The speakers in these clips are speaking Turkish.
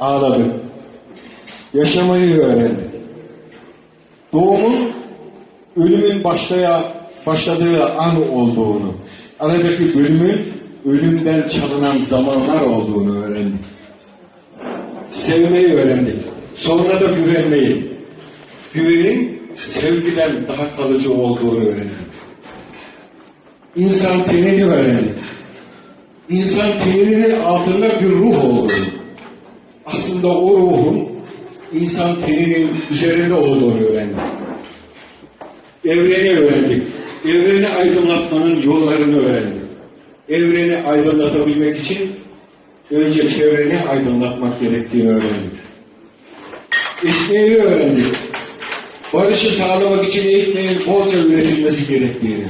ağladı. Yaşamayı öğrendi. Doğumun ölümün başlaya, başladığı an olduğunu, aradaki bölümün ölümden çalınan zamanlar olduğunu öğrendik. Sevmeyi öğrendik. Sonra da güvenmeyi. Güvenin sevgiden daha kalıcı olduğunu öğrendik. İnsan tenini öğrendik. İnsan teninin altında bir ruh olduğunu. Aslında o ruhun insan teninin üzerinde olduğunu öğrendik. Evreni öğrendik. Evreni aydınlatmanın yollarını öğrendik. Evreni aydınlatabilmek için önce çevreni aydınlatmak gerektiğini öğrendik. Ekmeği öğrendik. Barışı sağlamak için ekmeğin bolca üretilmesi gerektiğini.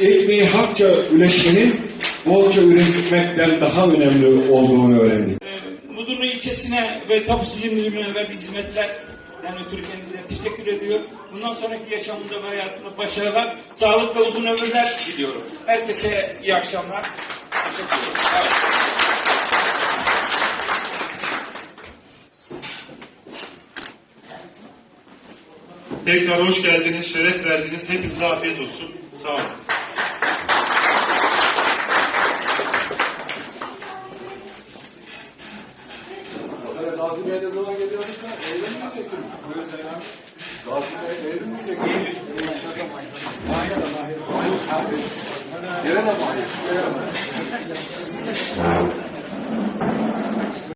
Ekmeği hakça üretmenin bolca üretmekten daha önemli olduğunu öğrendik. İlçesine ve Tapu Sicil Müdürlüğü'ne verdiği hizmetler yani ötürü kendisine teşekkür ediyor. Bundan sonraki yaşamında ve hayatında başarılar, sağlık ve uzun ömürler diliyorum. Herkese iyi akşamlar. Teşekkür ederim. Evet. Tekrar hoş geldiniz, şeref verdiniz. Hepinize afiyet olsun. Sağ olun. Gazi Bey ne zaman geliyormuş da abi. Gazi Bey eylem mi çektin? Mahir de mahir. Mahir.